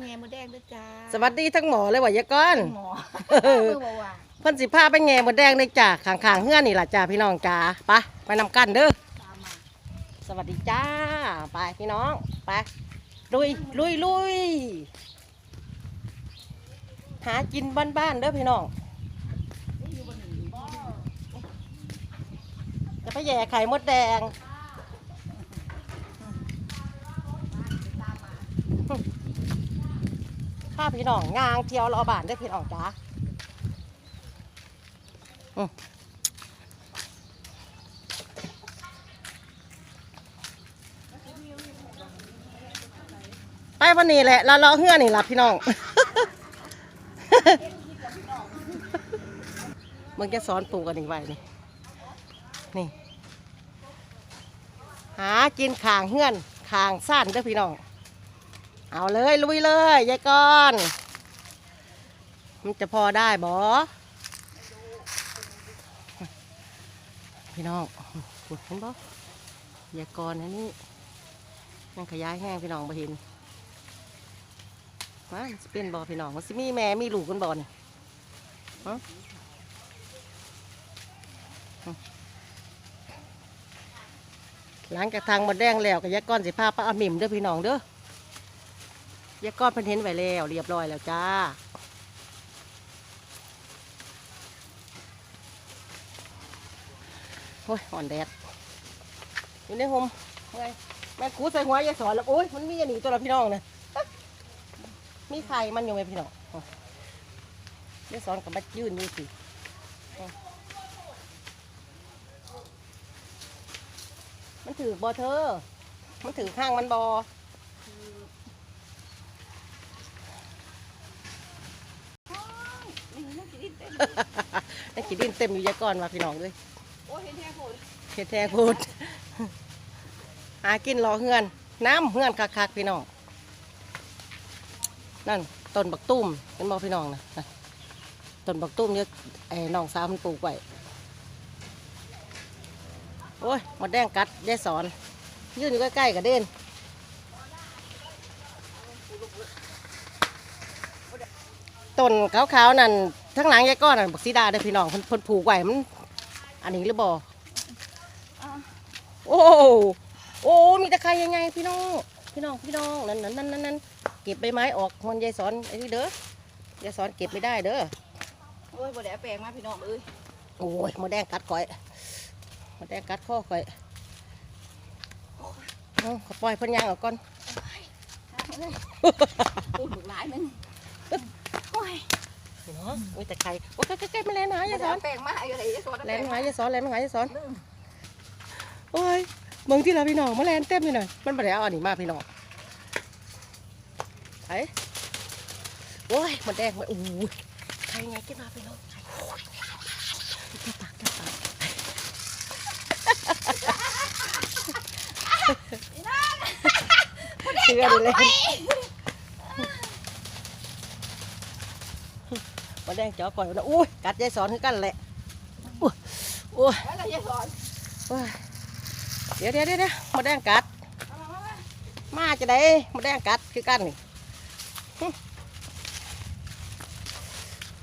แง่มดแดงด้วยจ้าสวัสดีทั้งหมอเลยว่ายายก้อน หมอมือบ่ว่าเพิ่นสิพาไปแง่หมดแดงเลยจ้าข้างๆเฮือนนี่ล่ะจ้าพี่น้องจ้าไปไปนำกันเด้อตามมาสวัสดีจ้าไปพี่น้องไปลุยลุยลุยหากินบ้านๆเด้อพี่น้องจะไปแย่ไข่มดแดง ข้าพี่น้องงางเที่ยวรอบานได้พี่น้องจ้าไปวันนี้แหละเรารอเฮือนี่ล่ะพี่น้องมึงจะสอนปลูกกันอีกไว้นี่นี่ หากินขางเฮือนขางสั้นเด้อพี่น้อง เอาเลยลุยเลยยายก้อน มันจะพอได้บอพี่น้องขุดเห็นบ่ยายกรอันนี้ยังขยายแห้งพี่น้องบ่เห็นมาสเป็นบ่พี่น้องมันสิมีแม่มีลูกกันบ่นี่ฮะหลังจากทางหมดแดงแล้วก็ยายก้อนสิพาป้าอาหมิมเด้อพี่น้องเด้อ ยาก้อนเพิ่นเห็นไว้แล้ว เรียบร้อยแล้วจ้าโอ้ยอ่อนแดดอยู่ในห่มไงแม่คูใส่หัวยายสอนแล้วโอ้ยมันมีอันนี้ตัวละพี่น้องนะมีไข่มันอยู่ไหมพี่น้องอ๋ยายสอนกับมายื่นอยู่สิมันถือบอเธอ มันถือข้างมันบอ มันสิดิ้นเต้นไอ้ขีดินเต็มอยู่ยายก้อนว่าพี่น้องเลยโอ้ยเห็นแท้โพดเฮ็ดแทงพูดหากินรอเฮือน น้ำเฮือนคักๆพี่น้อง นั่นต้นบักตุ้มเห็นบ่พี่น้องนะต้นบักตุ้มเนี่ยไอ้น้องสาวมันปลูกไว้โอ้ยมาแดงกัดยายสอน ยืนอยู่ใกล้ๆกับเด่นต้นขาวๆนั่น ทั้งหลังยายก้อนนั่นบักซีดาเด้อพี่น้องเพิ่นเพิ่นปลูกไว้มัน อันนี้หรือบ่อ่าโอ้โหโอ้มีตะไคร้ยังไงพี่น้องพี่น้องพี่น้องนั่นนั่นนั่นนั่นนั่นเก็บใบไม้ออกมันยายสอนไอ้นี่เด้อยายสอนเก็บไม่ได้เด้อโอ้ยบ่ได้เอาแปลงมาพี่น้องเอ้ยโอ้ยมาแดงกัดข่อยมาแดงกัดข้อข่อยเอาขอปล่อยเพันยางออกก่อนปูนหมึกหลายมันโอ้ย พี่น้องมีตะไคร้โอ้ยใกล้ๆๆมาแลนหาบ่ยายสได้อนเอาแปลงมาอยู่ไหนจะสอนเอาแลแปลนงหามายายสอนแลนหายายสอนโอ้ยเมืองที่เราพี่น้องมาแลนเต็มอยู่หน่อยมันบ่ได้เอาอันนี้มาพี่น้องไอ้โอ้ยมันแดงมาอู้ยใครไงกินมาพี่น้องใครโอ้ยแค่ปากแค่ปากเชื่อดิเลยมา แดงจ่อก่อยนะอุ้ยกัดยายสอนคือกันแหละอุ้ยอุ้ยแล้วเราจะสอนอุ้ยเดี๋ยวเดี๋ยวเดี๋ยวเดี๋ยวมาแดงกัดเอามามามามาจะได้มาแดงกัดคือกันนี่หึ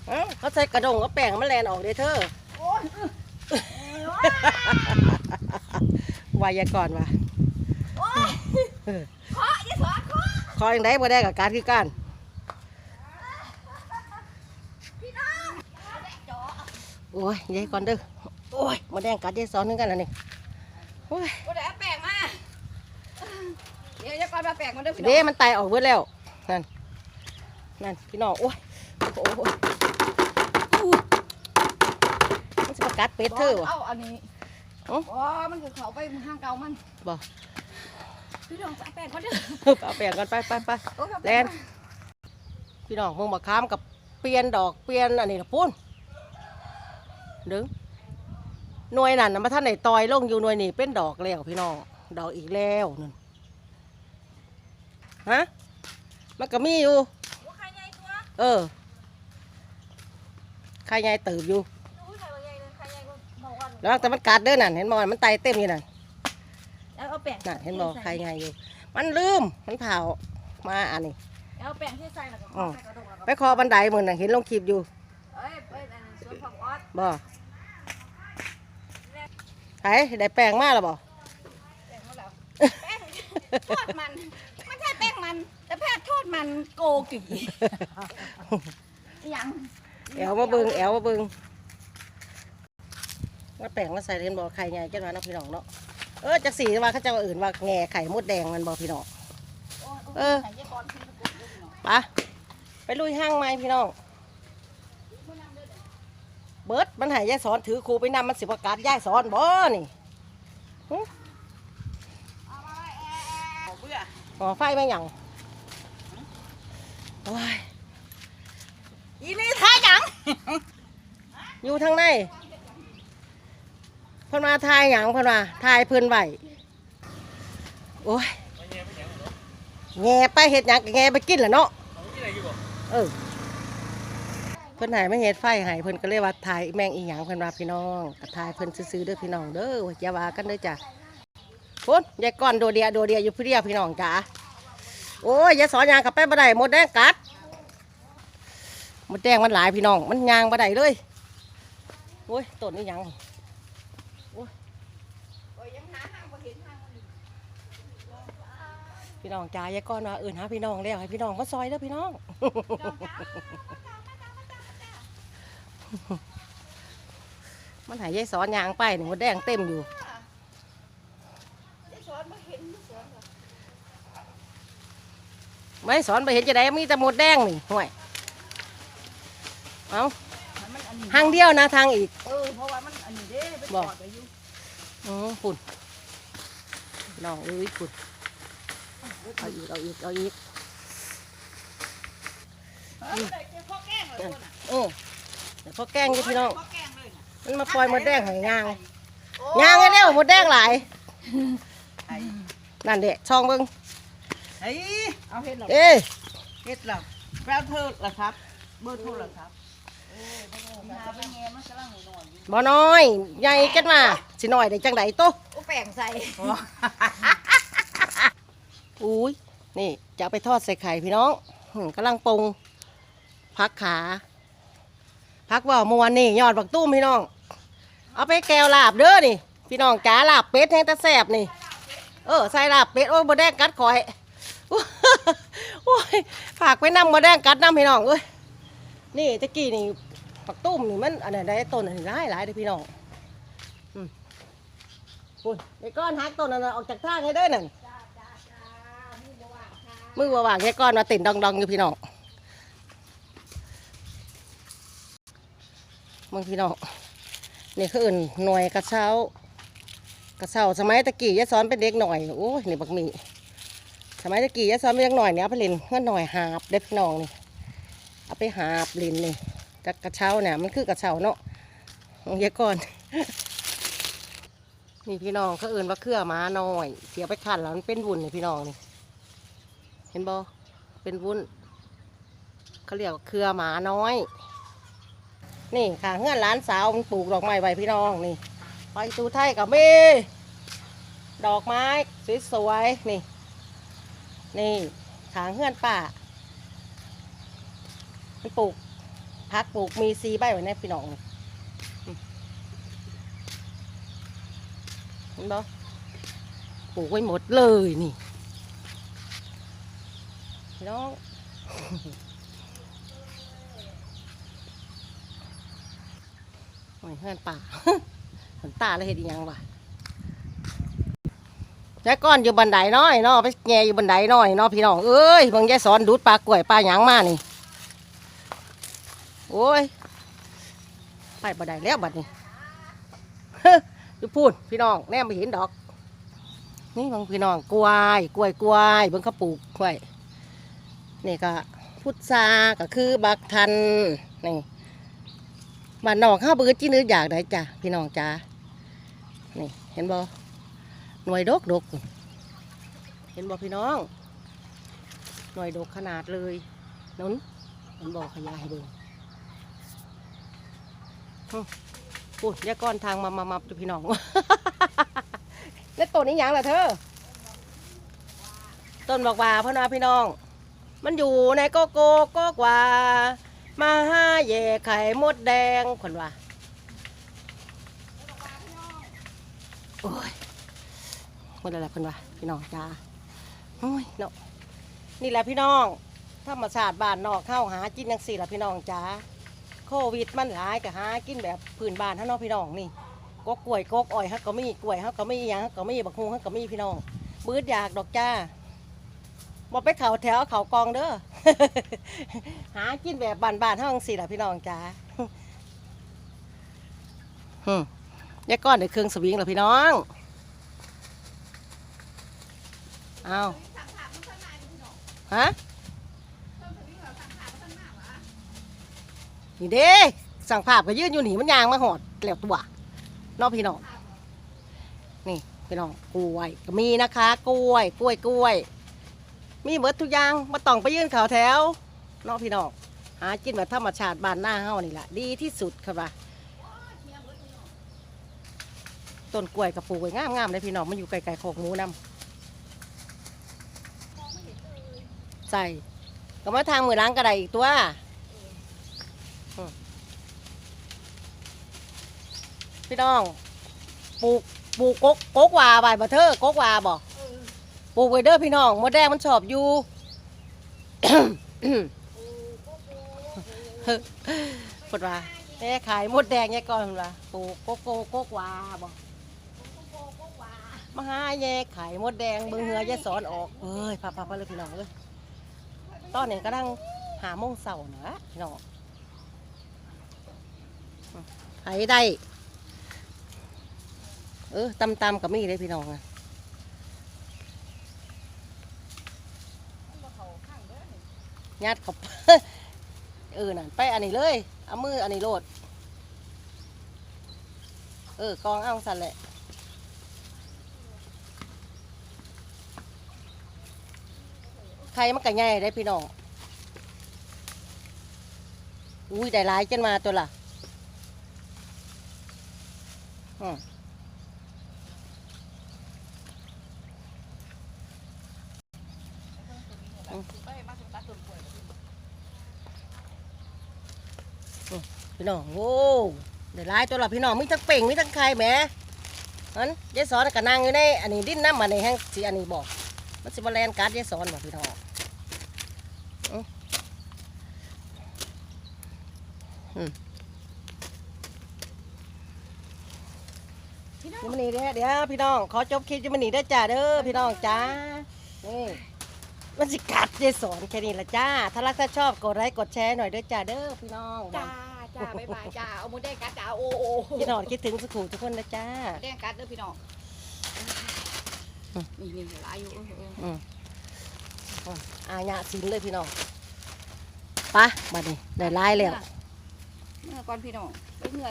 เอ้าเขาใส่กระดงเอาแป้งมันแลนออกเด้อเธอโอ้ยวายากรว่ะโอ้ยเออขอจะสอนขอคอยยังได้มาแดงกับการคือกัน พี่น้องเอาแดงจ่อ โอ้ยยายก่อนเด้อโอ้ยมาแดงกัดยายสอนนึงกันแล้วนี่โอ้ยบ่ได้เอาแปลงมา เดี๋ยวจะก่อนมาแปลงมาเด้อพี่น้เด้องมันตายออกเบิดแล้วนั่นนั่นพี่น้องโอ้ยโอ้โหอู้มันจะมากัดเป็ดเธอวะ เอาอันนี้เอ้า อ๋อมันคือเขาไปห้างเก่ามันบ่พี่น้องเอาแปลงเขาเด้อเอาแป้งกันไปไปไป โอ้ยเอาแลป้งน มาพี่น้องมึงมาค้ามกับเปลี่ยนดอกเปลี่ยนอันนี้ละปุ้น ดึงหน่วยนั่นนะมาท่านไหนตอยลงอยู่หน่วยนี่เป็นดอกแล้วพี่น้องดอกอีกแล้วนั่นฮะมันก็มีอยู่ว่าใครใหญ่ตัวเออใครยายตื่นอยู่อุ้ยใครว่าใหญ่เลยใครใหญ่กว่าบอกว่าแล้วแต่มันกัดเด้อนั่นเห็นบ่มันไตเต็มอยู่นั่นแล้วเอาแป้งน่ะเห็นบ่ใครยายอยู่ มันลืมมันเผามาอันนี้เอาแป้งที่ใส่แล้วก็อ๋อใส่กระดูกแล้วก็ไปคอบันไดเหมือนน่ะเห็นลงคลิปอยู่เอ้ย ไปอันนั้นสวนผักออสบ่ไห้ได้แป้งมาแล้วบ่แป้งเขาแล้วแป้งทอดมันไม่ใช่แป้งมัน แต่แป้งทอดมันโกกี่ยังแอวมาเบิงแอวมาเบิงว่าแป้งมาใส่เห็นบ่ไข่ใหญ่จังว่าเนาะพี่น้องเนาะเออจักสีว่าเขาเจะว่าอื่นว่าแง่ไข่มดแดงมันบ่พี่น้องเออใส่ยายกรขึ้นมากุดด้วยเนาะไปะไปลุยห้างไหมพี่น้อง เบิร์ดมันใหายยายสอนถือครูไปนำมันสิประกาศยายสอนบ่นี่หึเอาเบื่ออ๋อไฟไม่หยังโอ้ยอีนี่ท่าหยัง อยู่ทางในเพิ่นมาทายหยังเพิ่นมาทายเพิ่นไหวโอ้ยแง่ไปเห็ดหยังก็แง่ไปกินแหละเนาะ เออเพิ่นหายไม่เห็ดไฟหายเพิ่นก็เลยว่าทายแมงอีหยังเพิ่นว่าพี่น้องก็ทายเพิ่นซื้อๆเด้อพี่น้องเด้ออย่าว่ากันเด้อจ้ะพุ่นยายก้อนโดดเดียโดดเดียอยู่พี่เดียวพี่น้องจ้าโอ้ยย่าสอนยางกับไปบ่ได้หมดแดงกัดหมดแดงมันหลายพี่น้อง มันยางบ่ได้เลยโอ้ยต้นนี่ยังโอ้ยยังหางพี่น้องจ้ายายก้อนว่าเอื่นหาพี่น้องแล้วให้พี่น้องมาซอยเด้อพี่น้อง มันหายยายสอนยางไปหนึ่งมดแดงเต็มอยู่ยายสอนบ่เห็นยายสอนเหรอไม่สอนไปเห็นจะได้มีแต่มดแดงนี่ห่วยเอามันอันนี้ทางเดียวนะทางอีกเออเพราะว่ามันอันนี้เด้ไปบอกกอดไว้อยู่อือฝุ่นพี่น้องเอ้ยฝุ่นเอาอีกเอาอีกเอาอีกเออได้เจอพ่อแกล้งเลยคนน่ะเออเดี๋ยวพอแกล้งอยู่พี่น้องพ่อแกล้งเลยน่ะมันมาปล่อยมดแดงใหายยางโอ้ยางไงเร็วมดแดงหลายไอ้นั่นเด็ช่องเบิ้งไอ้เอาเห็นเหรอเอ้ยเฮ็ดหรอแป๊บเธอเหรอครับ เบอร์โทรเหรอครับหาเป็นแงมันกำลังนอนอยู่บ่น้อยใหญ่จังมาสิน้อยได้จังไดโตะโอ้แป้งใส่อุ้ยนี่จะเอาไปทอดใส่ไข่พี่น้องหืมกำลังปรุงพักขา พักว่าเมื่อวานนี่ยอดบักตุ้มพี่น้อง เอาไปแกวลาบเด้อนี่ พี่น้องจ๋าลาบเป็ดแห้งตะแสบนี่ เออใส่ลาบเป็ดโอ้ยบแดงกัดคอยโอ้ยฝากไปนำบแดงกัดน้ำพี่น้องเอ้ยนี่ตะกี้นี่ปักตุ้มนี่มันอันไหนได้ต้นอันนี้หลายหลายเลยพี่น้องอืมปุ่นไอ้ก้อนหักต้นนั้นน่ะออกจากทางให้เด้อนั่นมือว่าว่างแค่ก้อนมาติ่นดองๆอยู่พี่น้อง มึงพี่น้องนี่คืออื่นหน่วยกระเช้ากระเช้าสมัยตะกี้ยายสอนเป็นเด็กหน่อยโอ้ยนี่บักหมีสมัยตะกี้ยายสอนเป็นเด็กหน่อยเนี่ยเอาไปเล่นเพื่อนหน่อยหาบเด็กน้องนี่เอาไปหาบเล่นนี่จากกระเช้าเนี่ยมันคือกระเช้าเนาะองยายก่อนนี่พี่น้องเขาเอื่นว่าเครือหม้าน้อย เสียไปขันแล้วมันเป็นวุ้นนี่พี่น้องนี่เห็นบ่เป็นวุ้นเขาเรียกว่าเครือหมาน้อย นี่ค่ะเงื่อนร้านสาวมันปลูกดอกไม้ไว้พี่น้องนี่ไปตูไทยกับมีดอกไม้สวยๆนี่ นี่ขางเงื่อนป่ามันปลูกพักปลูกมีซีใบไว้ในพี่น้องเห็นบ่ปลูกไว้หมดเลยนี่ พี่น้อง โอ้ยเพื่อนป่าผนตาแล้วเห็ดยังวะแจ้ก้อนอยู่บันไดน้อยเนาะไปแง่อยู่บันไดน้อยเนาะพี่น้องเอ้ยบางยายสอนดูดปลากล้วยปลาหยังมานี่โอ้ยไปบันไดแล้วบัดนี้อยู่พูดพี่น้องแน่ไม่เห็นดอก นี่บางพี่น้องกล้วยกล้วยกล้วยเบิ่งเขาปลูกกล้วยนี่ก็พุทราก็คือบักทันนี่ บ้านนอกข้าวเบือจีนื้ออยากได้จ้ะพี่น้องจ้านี่เห็นบ่หน่วยดกดกเห็นบ่พี่น้อง หน่วยดกขนาดเลยนุนเห็นบ่ขยายเบิ่งฮึพูดยาก้อนทางมามามาดูพี่น้องแล้วต้นนี้ยังล่ะเธอ ต้นบอกว่าพ่อนาพี่น้อง มันอยู่ในโกโก้ก็กว่า มาห้าแย่ไข่มดแดงคนว่าโอ้ยหมดแล้วคนว่าพี่น้องจ้าโอ้ยเนาะนี่แหละพี่น้องธรรมชาติบ้านนอกเข้าหากินยังสี่ละพี่น้องจ้าโควิดมันหลายก็หากินแบบพื้นบ้านท่านน้องพี่น้องนี่กกกล้วยกกอ้อยฮักก็มีกล้วยฮักก็มีหยังฮักก็มีบักฮูฮักก็มีพี่น้องบืดอยากดอกจ้า บอกไปเขาแถวเขากองเด้อ หากินแบบบานๆเท่าจังสี่ล่ะพี่น้องจ้าหึยายก้อนเดี๋ยวเครื่องสวิงเหรอพี่น้อง เอาฮะนี่เด้สั่งภาพก็ยืนอยู่หนีมันยางมาหอดแล้วตัวนอกพี่น้อง นี่พี่น้องกล้วยก็มีนะคะ กล้วย กล้วยกล้วย มีเบิดทุกอย่างมาต้องไปยื่นเขาแถวน้องพี่น้องหากินแบบธรรมชาติบ้านหน้าเฮานี่แหละดีที่สุดครับว่าต้นกล้วยกับปลูกไว้งามๆเลยพี่น้องมันอยู่ไกลๆโคกหมูนำใส่ก็มาทางมือล้างกระไดอีกตัวพี่น้องปลูกปลูกกกกกวาใบบัเทอร์กกวาบอก ลูกไว้เด้อพี่น้องมดแดงมันชอบอยู่ปดว่าแม่ขายมดแดงเนี่ก่อนพุ่นว่าปลูกโกโก้โกกวาบอกมาหาแย่ขายมดแดงเบิ่งเหือยายสอนออกเอ้ยพาพาพาเลยพี่น้องเลยตอนนี้ก็ดังหาโมงเสาร์นะพี่น้องไผได้ เออตำตำๆกับมีเลยพี่น้องอะ ยัดเขาเออนั่นไปอันนี้เลย เอามืออันนี้โลด เออกองเอาสันแหละใครมันก็ใหญ่ได้พี่น้อง อุ้ยได้หลายจนมาตัวละอืม พี่น้องโว้เดี๋ยวไล่ตัวละพี่น้องมีทั้งเป่งมีทั้งไข่แหมนั้นยายสอนก็นั่งอยู่ในอันนี้ดิ้นน้ำมันในแห้งสีอันนี้บอก มันสิบแลนการ์ดยายสอนบอกพี่น้องอ๋อพี่น้องเดี๋ยวมันนี่เด้อเดี๋ยวพี่น้องขอจบคลิปจะมันนี่ได้จ้าเด้อพี่น้องจ้านี่ มันสิกัดยายสอนแค่นี้ละจ้า ถ้ารักถ้าชอบกดไลค์กดแชร์หน่อยเด้อจ้าเด้อพี่น้องจ้าจ้าบ๊ายบายจ้าเอาหมูแดงกัดจ้าโอ้โอ้พี่น้องคิดถึงสุขุมทุกคนนะจ้าแดงกัดเด้อพี่น้องอืมนี่นี่หลายอยู่เออเอออืมอืมอาญะสินเลยพี่น้องไปะบัดนี้ได้ไล่แล้วเมื่อก่อนพี่น้องไปเมื่อ